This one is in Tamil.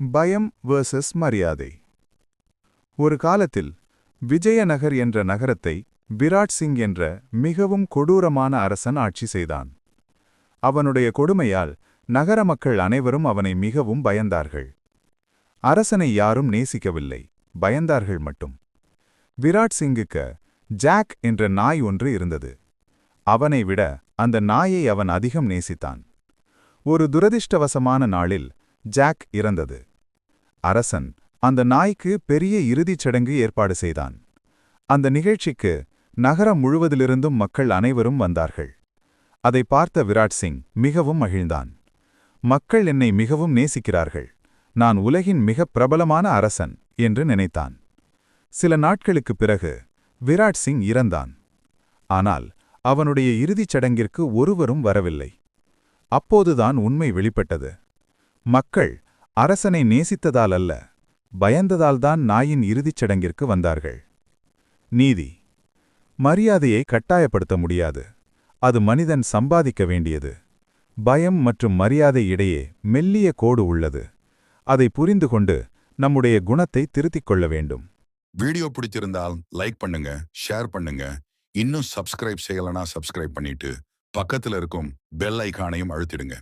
பயம் வேர்சஸ் மரியாதை. ஒரு காலத்தில் விஜயநகர் என்ற நகரத்தை விராட் சிங் என்ற மிகவும் கொடூரமான அரசன் ஆட்சி செய்தான். அவனுடைய கொடுமையால் நகர மக்கள் அனைவரும் அவனை மிகவும் பயந்தார்கள். அரசனை யாரும் நேசிக்கவில்லை பயந்தார்கள் மட்டும். விராட் சிங்குக்கு ஜாக் என்ற நாய் ஒன்று இருந்தது. அவனை விட அந்த நாயை அவன் அதிகம் நேசித்தான். ஒரு துரதிர்ஷ்டவசமான நாளில் ஜாக் இறந்தது. அரசன் அந்த நாய்க்கு பெரிய இறுதிச் சடங்கு ஏற்பாடு செய்தான். அந்த நிகழ்ச்சிக்கு நகரம் முழுவதிலிருந்தும் மக்கள் அனைவரும் வந்தார்கள். அதை பார்த்த விராட் சிங் மிகவும் மகிழ்ந்தான். மக்கள் என்னை மிகவும் நேசிக்கிறார்கள். நான் உலகின் மிகப் பிரபலமான அரசன் என்று நினைத்தான். சில நாட்களுக்குப் பிறகு விராட் சிங் இறந்தான். ஆனால் அவனுடைய இறுதிச் சடங்கிற்கு ஒருவரும் வரவில்லை. அப்போதுதான் உண்மை வெளிப்பட்டது. மக்கள் அரசனை நேசித்ததால் அல்ல பயந்ததால்தான் நாயின் இறுதிச் சடங்கிற்கு வந்தார்கள். நீதி மரியாதையை கட்டாயப்படுத்த முடியாது. அது மனிதன் சம்பாதிக்க வேண்டியது. பயம் மற்றும் மரியாதை இடையே மெல்லிய கோடு உள்ளது. அதை புரிந்து கொண்டு நம்முடைய குணத்தை திருத்திக் கொள்ள வேண்டும். வீடியோ பிடிச்சிருந்தால் லைக் பண்ணுங்க ஷேர் பண்ணுங்க. இன்னும் சப்ஸ்கிரைப் செய்யலனா சப்ஸ்கிரைப் பண்ணிட்டு பக்கத்துல இருக்கும் பெல் ஐக்கானையும் அழுத்திடுங்க.